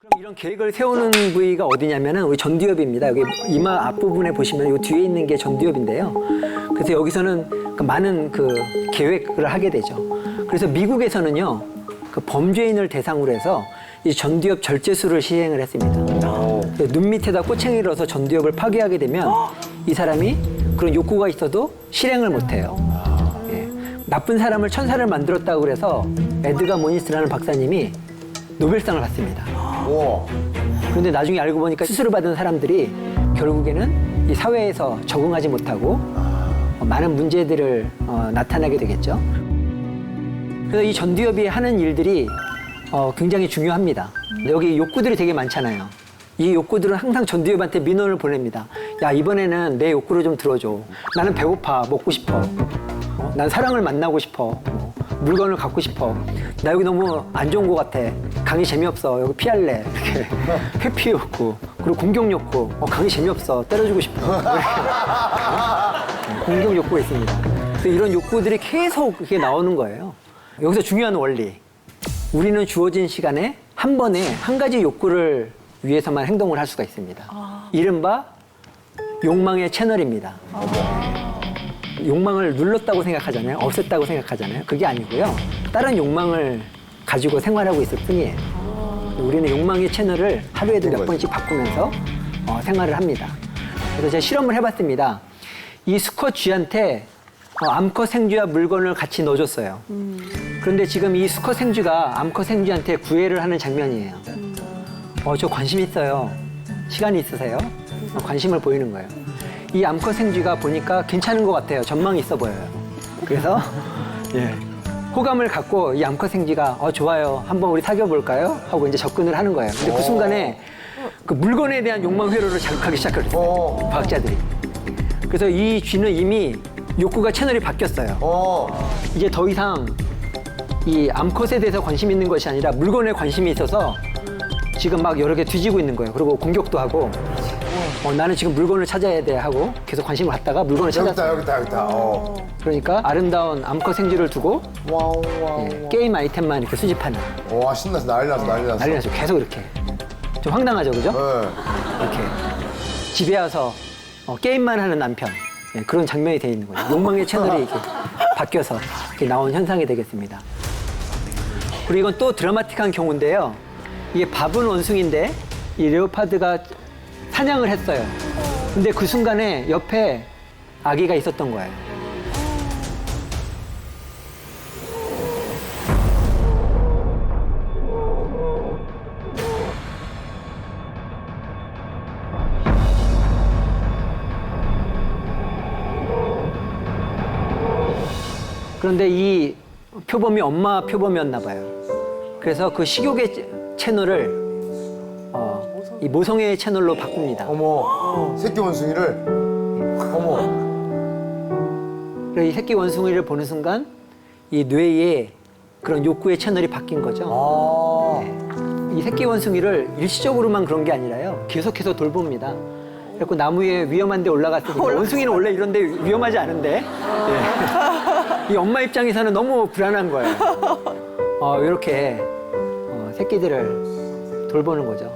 그럼 이런 계획을 세우는 부위가 어디냐면은 우리 전두엽입니다. 여기 이마 앞부분에 보시면 이 뒤에 있는 게 전두엽인데요. 그래서 여기서는 그 많은 그 계획을 하게 되죠. 그래서 미국에서는요, 그 범죄인을 대상으로 해서 이 전두엽 절제술을 시행을 했습니다. 그눈 밑에다 꼬챙이를 넣어서 전두엽을 파괴하게 되면 이 사람이 그런 욕구가 있어도 실행을 못해요. 예. 나쁜 사람을 천사를 만들었다고 그래서 에드가 모니스라는 박사님이 노벨상을 받습니다. 오. 그런데 나중에 알고 보니까 수술을 받은 사람들이 결국에는 이 사회에서 적응하지 못하고 어, 많은 문제들을 어, 나타나게 되겠죠. 그래서 이 전두엽이 하는 일들이 어, 굉장히 중요합니다. 여기 욕구들이 되게 많잖아요. 이 욕구들은 항상 전두엽한테 민원을 보냅니다. 야 이번에는 내 욕구를 좀 들어줘. 나는 배고파, 먹고 싶어. 어, 난 사랑을 만나고 싶어. 어, 물건을 갖고 싶어. 나 여기 너무 안 좋은 것 같아. 강의 재미없어. 여기 피할래. 이렇게 회피 욕구 그리고 공격 욕구. 어, 강의 재미없어. 때려주고 싶어. 이렇게. 어, 공격 욕구가 있습니다. 그래서 이런 욕구들이 계속 이렇게 나오는 거예요. 여기서 중요한 원리. 우리는 주어진 시간에 한 번에 한 가지 욕구를 위해서만 행동을 할 수가 있습니다. 이른바 욕망의 채널입니다. 욕망을 눌렀다고 생각하잖아요. 없앴다고 생각하잖아요. 그게 아니고요. 다른 욕망을 가지고 생활하고 있을 뿐이에요. 우리는 욕망의 채널을 하루에도 몇 번씩 바꾸면서 어, 생활을 합니다. 그래서 제가 실험을 해봤습니다. 이 수컷 쥐한테 어, 암컷 생쥐와 물건을 같이 넣어줬어요. 그런데 지금 이 수컷 생쥐가 암컷 생쥐한테 구애를 하는 장면이에요. 어, 저 관심 있어요. 시간이 있으세요? 어, 관심을 보이는 거예요. 이 암컷 생쥐가 보니까 괜찮은 것 같아요. 전망이 있어 보여요. 그래서 예, 호감을 갖고 이 암컷 생쥐가 어 좋아요. 한번 우리 사귀어 볼까요? 하고 이제 접근을 하는 거예요. 근데 그 순간에 그 물건에 대한 욕망 회로를 자극하기 시작했어요. 어. 과학자들이. 그래서 이 쥐는 이미 욕구가 채널이 바뀌었어요. 어. 이제 더 이상 이 암컷에 대해서 관심 있는 것이 아니라 물건에 관심이 있어서 지금 막 여러 개 뒤지고 있는 거예요. 그리고 공격도 하고 어, 나는 지금 물건을 찾아야 돼 하고 계속 관심을 갖다가 물건을 여기 있다, 찾았어요. 여기 있다, 여기 있다. 어. 그러니까 아름다운 암컷 생쥐를 두고 와우, 와우. 예, 게임 아이템만 이렇게 수집하는 와, 신났어. 난리 났어, 난리 났어. 난리 나죠. 계속 이렇게 좀 황당하죠, 그죠? 네. 이렇게 집에 와서 어, 게임만 하는 남편 예, 그런 장면이 돼 있는 거죠. 욕망의 채널이 이렇게 바뀌어서 이렇게 나온 현상이 되겠습니다. 그리고 이건 또 드라마틱한 경우인데요. 이게 밥은 원숭인데 이 레오파드가 사냥을 했어요. 근데 그 순간에 옆에 아기가 있었던 거예요. 그런데 이 표범이 엄마 표범이었나 봐요. 그래서 그 식욕의 채- 채널을 어, 이 모성애의 채널로 바꿉니다. 어머, 새끼 원숭이를. 어머. 그래서 이 새끼 원숭이를 보는 순간 이 뇌에 그런 욕구의 채널이 바뀐 거죠. 아. 이 새끼 원숭이를 일시적으로만 그런 게 아니라요. 계속해서 돌봅니다. 그래서 나무에 위험한 데 올라갔을 때 원숭이는 원래 이런 데 위험하지 않은데 예. 이 엄마 입장에서는 너무 불안한 거예요. 어, 이렇게 어, 새끼들을 돌보는 거죠.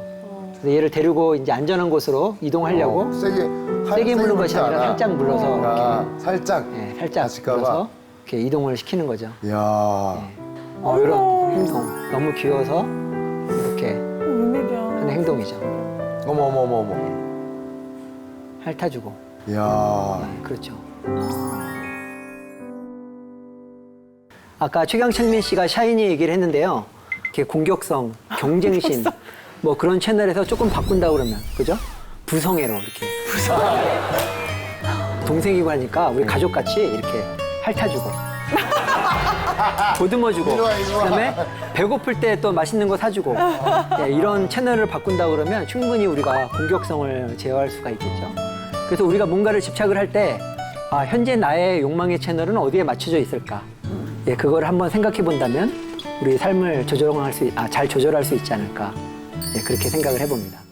그래서 얘를 데리고 이제 안전한 곳으로 이동하려고 어, 세게, 할- 세게 물는 것이 아니라 않아. 살짝 물러서 아, 살짝. 예, 살짝 다칠까봐. 물어서 이렇게 이동을 시키는 거죠. 이야. 어, 이런 행동 너무 귀여워서 이렇게 하는 행동이죠. 어머, 어머, 어머, 어머. 핥아주고 이야. 네, 그렇죠. 아까 최경창민 씨가 샤이니 얘기를 했는데요. 이렇게 공격성, 경쟁심 뭐 그런 채널에서 조금 바꾼다 그러면 그죠? 부성애로 이렇게 동생이고 하니까 우리 가족같이 이렇게 핥아주고 보듬어주고 이리 와, 이리 와. 그다음에 배고플 때 또 맛있는 거 사주고 예, 이런 채널을 바꾼다 그러면 충분히 우리가 공격성을 제어할 수가 있겠죠. 그래서 우리가 뭔가를 집착을 할 때 아, 현재 나의 욕망의 채널은 어디에 맞춰져 있을까? 예, 그걸 한번 생각해 본다면 우리 삶을 조절할 수, 있- 아, 잘 조절할 수 있지 않을까? 예, 그렇게 생각을 해봅니다.